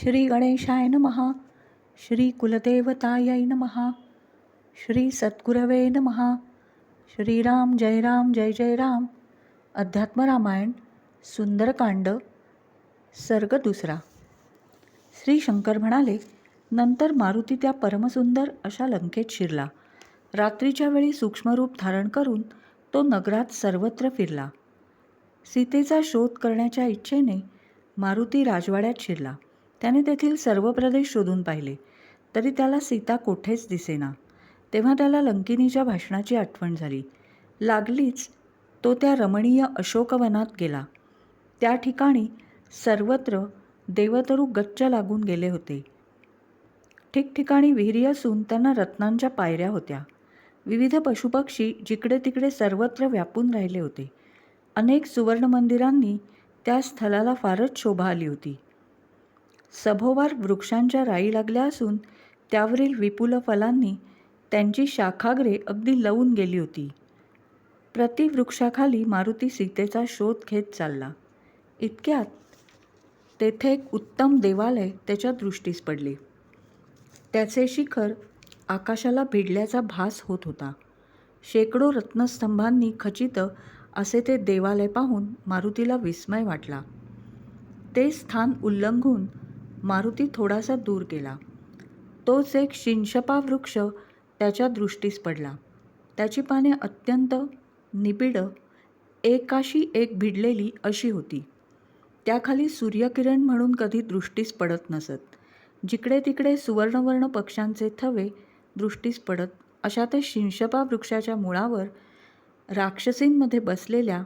श्री गणेशाय महा श्री कुलदेवतायै महा श्री सद्गुरवे महा श्रीराम जय राम जय जय राम अध्यात्म रामायण सुंदरकांड सर्ग दुसरा. श्री शंकर म्हणाले नंतर मारुती त्या परमसुंदर अशा लंकेत शिरला. रात्रीच्या वेळी सूक्ष्मरूप धारण करून तो नगरात सर्वत्र फिरला. सीतेचा शोध करण्याच्या इच्छेने मारुती राजवाड्यात शिरला. त्याने तेथील सर्व प्रदेश शोधून पाहिले. तरी त्याला सीता कोठेच दिसेना. तेव्हा त्याला लंकिनीच्या भाषणाची आठवण झाली. लागलीच तो त्या रमणीय अशोकवनात गेला. त्या ठिकाणी सर्वत्र देवतरू गच्च लागून गेले होते. ठिकठिकाणी विहिरी असून त्यांना रत्नांच्या पायऱ्या होत्या. विविध पशुपक्षी जिकडे तिकडे सर्वत्र व्यापून राहिले होते. अनेक सुवर्ण मंदिरांनी त्या स्थलाला फारच शोभा आली होती. सभोवार वृक्षांच्या राई लागल्या असून त्यावरील विपुल फलांनी त्यांची शाखाग्रे अगदी लवून गेली होती. प्रतिवृक्षाखाली मारुती सीतेचा शोध घेत चालला. इतक्यात तेथे एक उत्तम देवालय त्याच्या दृष्टीस पडले. त्याचे शिखर आकाशाला भिडल्याचा भास होत होता. शेकडो रत्नस्तंभांनी खचित असे ते देवालय पाहून मारुतीला विस्मय वाटला. ते स्थान उल्लंघून मारुती थोडासा दूर गेला. तोच एक शिंशपा वृक्ष त्याच्या दृष्टीस पडला. त्याची पाने अत्यंत निबिड एकाशी एक भिडलेली अशी होती. त्याखाली सूर्यकिरण म्हणून कधी दृष्टीस पडत नसत. जिकडे तिकडे सुवर्णवर्ण पक्ष्यांचे थवे दृष्टीस पडत अशा त्या शिंशपा वृक्षाच्या मुळावर राक्षसींमध्ये बसलेल्या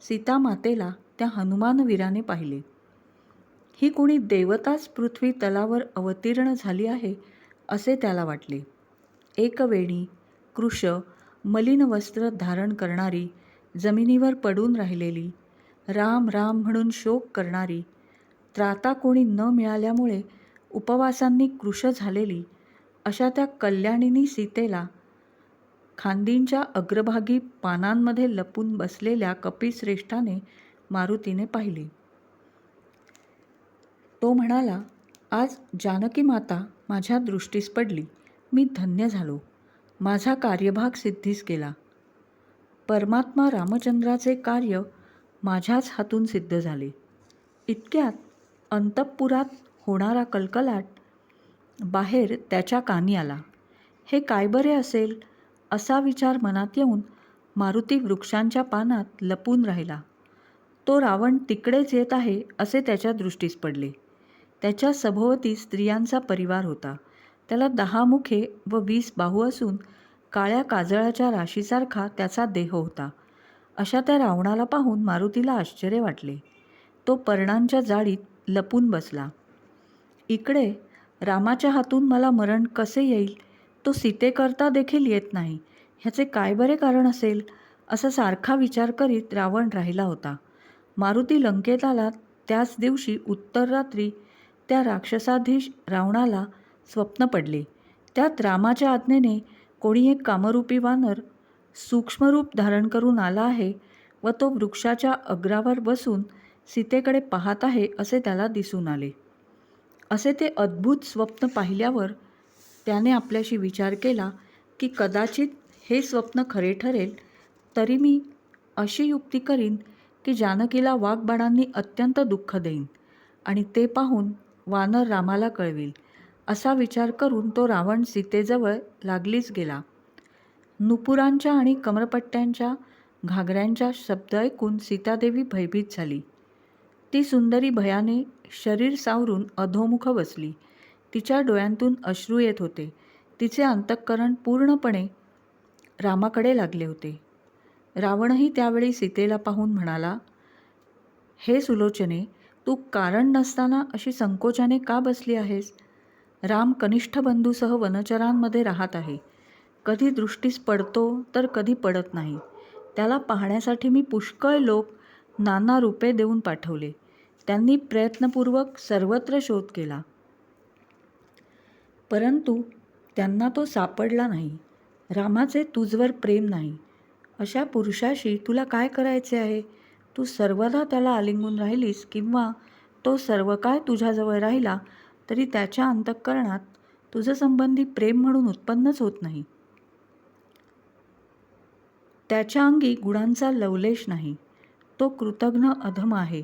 सीतामातेला त्या हनुमानवीराने पाहिले. ही कुणी देवताच पृथ्वी तलावर अवतीर्ण झाली आहे असे त्याला वाटले. एकवेणी कृश मलिन वस्त्र धारण करणारी जमिनीवर पडून राहिलेली राम राम म्हणून शोक करणारी त्राता कोणी न मिळाल्यामुळे उपवासांनी कृश झालेली अशा त्या कल्याणीनी सीतेला खांदींच्या अग्रभागी पानांमध्ये लपून बसलेल्या कपिश्रेष्ठाने मारुतीने पाहिले. तो म्हणाला आज जानकी माता माझ्या दृष्टीस पडली. मी धन्य झालो. माझा कार्यभाग सिद्धीस गेला. परमात्मा रामचंद्राचे कार्य माझ्याच हातून सिद्ध झाले. इतक्यात अंतपुरात होणारा कलकलाट बाहेर त्याच्या कानी आला. हे काय बरे असेल असा विचार मनात येऊन मारुती वृक्षांच्या पानात लपून राहिला. तो रावण तिकडेच येत आहे असे त्याच्या दृष्टीस पडले. त्याच्या सभोवती स्त्रियांचा परिवार होता. त्याला दहा मुखे व वीस बाहू असून काळ्या काजळाच्या राशीसारखा त्याचा देह होता. अशा त्या रावणाला पाहून मारुतीला आश्चर्य वाटले. तो पर्णांच्या जाळीत लपून बसला. इकडे रामाच्या हातून मला मरण कसे येईल? तो सीतेकरता देखील येत नाही. ह्याचे काय बरे कारण असेल? असा सारखा विचार करीत रावण राहिला होता. मारुती लंकेत आला. त्याच दिवशी उत्तर रात्री त्या राक्षसाधीश रावणाला स्वप्न पडले. त्यात रामाच्या आज्ञेने कोणी एक कामरूपी वानर सूक्ष्मरूप धारण करून आला आहे व तो वृक्षाच्या अग्रावर बसून सीतेकडे पाहत आहे असे त्याला दिसून आले. असे ते अद्भुत स्वप्न पाहिल्यावर त्याने आपल्याशी विचार केला की कदाचित हे स्वप्न खरे ठरेल तरी मी अशी युक्ती करीन की जानकीला वाघबाणांनी अत्यंत दुःख देईन आणि ते पाहून वानर रामाला कळविल. असा विचार करून तो रावण सीतेजवळ लागलीच गेला. नुपुरांच्या आणि कमरपट्ट्यांच्या घागऱ्यांच्या शब्द ऐकून सीतादेवी भयभीत झाली. ती सुंदरी भयाने शरीर सावरून अधोमुख बसली. तिच्या डोळ्यांतून अश्रू येत होते. तिचे अंतःकरण पूर्णपणे रामाकडे लागले होते. रावणही त्यावेळी सीतेला पाहून म्हणाला हे सुलोचने तू कारण नसताना अशी संकोचाने का बसली आहेस? राम कनिष्ठ बंधूसह वनचरांमध्ये राहत आहे. कधी दृष्टीस पडतो तर कधी पडत नाही. त्याला पाहण्यासाठी मी पुष्कळ लोक नाना रूपे देऊन पाठवले. त्यांनी प्रयत्नपूर्वक सर्वत्र शोध केला. परंतु त्यांना तो सापडला नाही. रामाचे तुझवर प्रेम नाही. अशा पुरुषाशी तुला काय करायचे आहे? तू सर्वदा त्याला आलिंगून राहिलीस किंवा तो सर्व काय तुझ्याजवळ राहिला तरी त्याच्या अंतःकरणात तुझं संबंधी प्रेम म्हणून उत्पन्नच होत नाही. त्याच्या अंगी गुणांचा लवलेश नाही. तो कृतघ्न अधम आहे.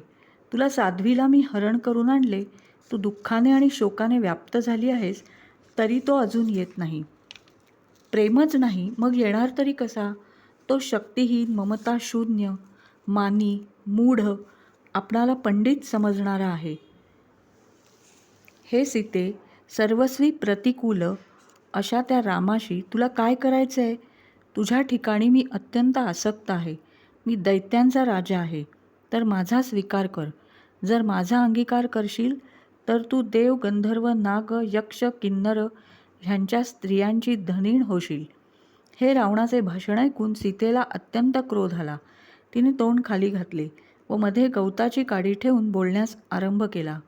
तुला साध्वीला मी हरण करून आणले. तू दुःखाने आणि शोकाने व्याप्त झाली आहेस तरी तो अजून येत नाही. प्रेमच नाही. मग येणार तरी कसा? तो शक्तिहीन ममता शून्य मानी मूढ आपणाला पंडित समजणारा आहे. हे सीते सर्वस्वी प्रतिकूल अशा त्या रामाशी तुला काय करायचं आहे तुझ्या ठिकाणी मी अत्यंत आसक्त आहे. मी दैत्यांचा राजा आहे. तर माझा स्वीकार कर. जर माझा अंगीकार करशील तर तू देव गंधर्व नाग यक्ष किन्नर ह्यांच्या स्त्रियांची धनीण होशील. हे रावणाचे भाषण ऐकून सीतेला अत्यंत क्रोध आला. तिने तोंड खाली घातले व मध्ये गवताची काडी ठेवून बोलण्यास आरंभ केला.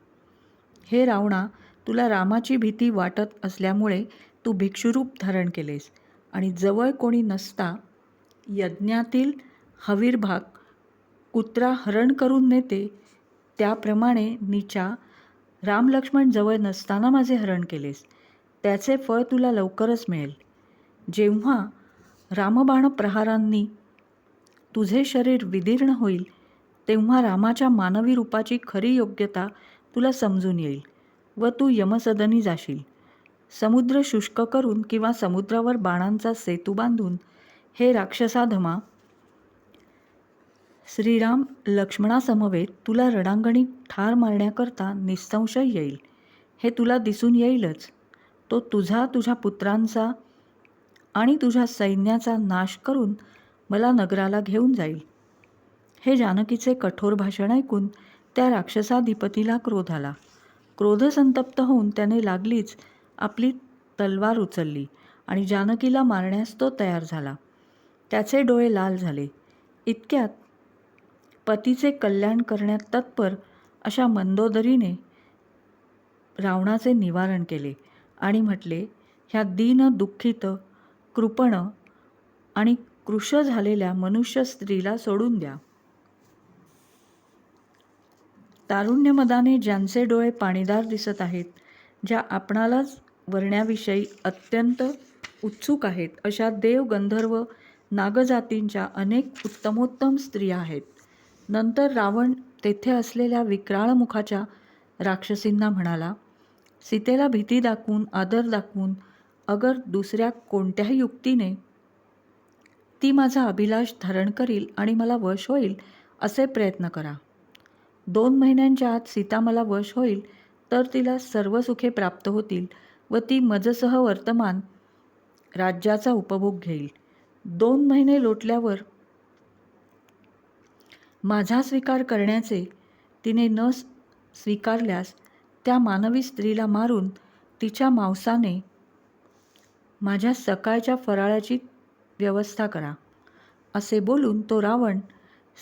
हे रावणा तुला रामाची भीती वाटत असल्यामुळे तू भिक्षुरूप धारण केलेस आणि जवळ कोणी नसता यज्ञातील हवीरभाग कुत्रा हरण करून नेते. त्याप्रमाणे नीचा रामलक्ष्मण जवळ नसताना माझे हरण केलेस. त्याचे फळ तुला लवकरच मिळेल. जेव्हा रामबाण प्रहारांनी तुझे शरीर विदीर्ण होईल तेव्हा रामाच्या मानवी रूपाची खरी योग्यता तुला समजून येईल व तू यमसदनी जाशील. समुद्र शुष्क करून किंवा समुद्रावर बाणांचा सेतू बांधून हे राक्षसाधमा श्रीराम लक्ष्मणासमवेत तुला रणांगणी ठार मारण्याकरता निसंशय येईल. हे तुला दिसून येईलच. तो तुझा तुझ्या पुत्रांचा आणि तुझ्या सैन्याचा नाश करून मला नगराला घेऊन जाईल. हे जानकीचे कठोर भाषण ऐकून त्या राक्षसाधिपतीला क्रोध आला. क्रोधसंतप्त होऊन त्याने लागलीच आपली तलवार उचलली आणि जानकीला मारण्यास तो तयार झाला. त्याचे डोळे लाल झाले. इतक्यात पतीचे कल्याण करण्यात तत्पर अशा मंदोदरीने रावणाचे निवारण केले आणि म्हटले ह्या दीन दुःखित कृपण आणि कृश झालेल्या मनुष्य स्त्रीला सोडून द्या. तारुण्यमदाने ज्यांचे डोळे पाणीदार दिसत आहेत ज्या आपणालाच वरण्याविषयी अत्यंत उत्सुक आहेत अशा देव गंधर्व नागजातींच्या अनेक उत्तमोत्तम स्त्रिया आहेत. नंतर रावण तेथे असलेल्या विक्राळमुखाच्या राक्षसींना म्हणाला सीतेला भीती दाखवून आदर दाखवून अगर दुसऱ्या कोणत्याही युक्तीने ती माझा अभिलाष धारण करील आणि मला वश होईल असे प्रयत्न करा. दोन महिन्यांच्या आत सीता मला वश होईल तर तिला सर्व सुखे प्राप्त होतील व ती मजसह वर्तमान राज्याचा उपभोग घेईल. दोन महिने लोटल्यावर माझा स्वीकार करण्याचे तिने न स्वीकारल्यास त्या मानवी स्त्रीला मारून तिच्या मांसाने माझ्या सकाळच्या फराळाची व्यवस्था करा. असे बोलून तो रावण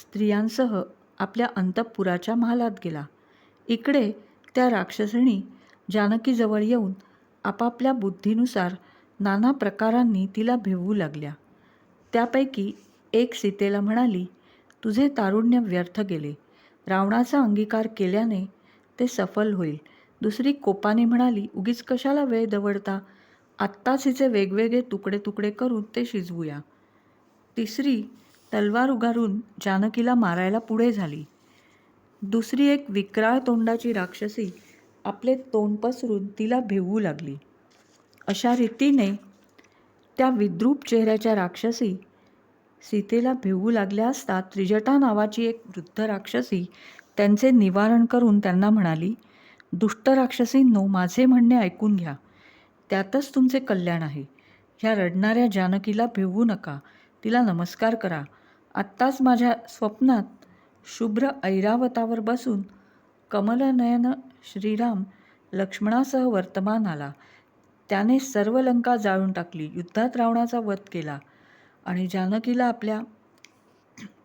स्त्रियांसह आपल्या अंतःपुराच्या महालात गेला. इकडे त्या राक्षसिणी जानकीजवळ येऊन आपापल्या बुद्धीनुसार नाना प्रकारांनी तिला भिवू लागल्या. त्यापैकी एक सीतेला म्हणाली तुझे तारुण्य व्यर्थ गेले. रावणाचा अंगीकार केल्याने ते सफल होईल. दुसरी कोपाने म्हणाली उगीच कशाला वेळ दवडता? आत्ताच हिचे वेगवेगळे तुकडे तुकडे करून ते शिजवूया. तिसरी तलवार उगारून जानकीला मारायला पुढे झाली. दुसरी एक विक्राळ तोंडाची राक्षसी आपले तोंड पसरून तिला भिवू लागली. अशा रीतीने त्या विद्रूप चेहऱ्याच्या राक्षसी सीतेला भिवू लागल्या असता त्रिजटा नावाची एक वृद्ध राक्षसी त्यांचे निवारण करून त्यांना म्हणाली दुष्ट राक्षसींनो माझे म्हणणे ऐकून घ्या. त्यातच तुमचे कल्याण आहे. ह्या रडणाऱ्या जानकीला भिवू नका. तिला नमस्कार करा. आत्ताच माझ्या स्वप्नात शुभ्र ऐरावतावर बसून कमलनयन श्रीराम लक्ष्मणासह वर्तमान आला. त्याने सर्व लंका जाळून टाकली. युद्धात रावणाचा वध केला आणि जानकीला आपल्या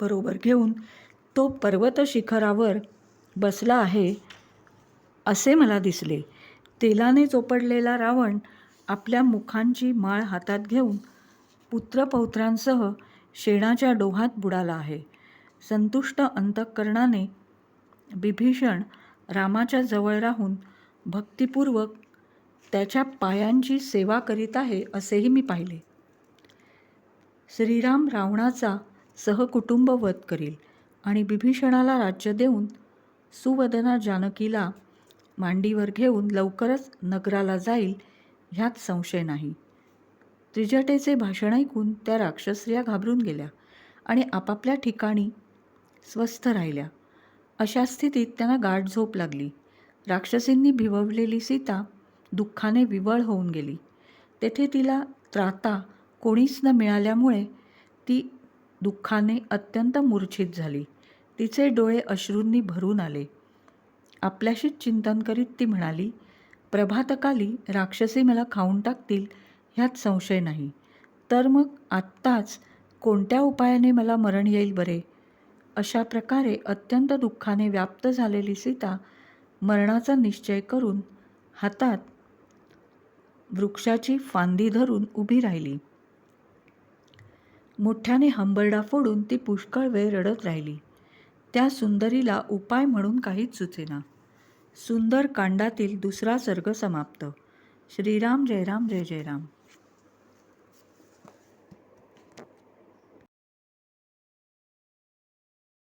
बरोबर घेऊन तो पर्वत शिखरावर बसला आहे असे मला दिसले. तेलाने चोपडलेला रावण आपल्या मुखांची माळ हातात घेऊन पुत्रपौत्रांसह शेणाच्या डोहात बुडाला आहे. संतुष्ट अंतःकरणाने बिभीषण रामाच्या जवळ राहून भक्तिपूर्वक त्याच्या पायांची सेवा करीत आहे असेही मी पाहिले. श्रीराम रावणाचा सहकुटुंब वध करील आणि बिभीषणाला राज्य देऊन सुवदना जानकीला मांडीवर घेऊन लवकरच नगराला जाईल ह्यात संशय नाही. त्रिजटेचे भाषण ऐकून त्या राक्षस्त्रिया घाबरून गेल्या आणि आपापल्या ठिकाणी स्वस्थ राहिल्या. अशा स्थितीत त्यांना गाठ झोप लागली. राक्षसींनी भिववलेली सीता दुःखाने विवळ होऊन गेली. तेथे तिला त्राता कोणीच न मिळाल्यामुळे ती दुःखाने अत्यंत मूर्छित झाली. तिचे डोळे अश्रूंनी भरून आले. आपल्याशीच चिंतन करीत ती म्हणाली प्रभातकाली राक्षसी मला खाऊन टाकतील ह्यात संशय नाही. तर मग आत्ताच कोणत्या उपायाने मला मरण येईल बरे अशा प्रकारे अत्यंत दुःखाने व्याप्त झालेली सीता मरणाचा निश्चय करून हातात वृक्षाची फांदी धरून उभी राहिली. मोठ्याने हंबरडा फोडून ती पुष्कळ वेळ रडत राहिली. त्या सुंदरीला उपाय म्हणून काहीच सुचेना. सुंदर कांडातील दुसरा सर्ग समाप्त. श्रीराम जय राम जय जय राम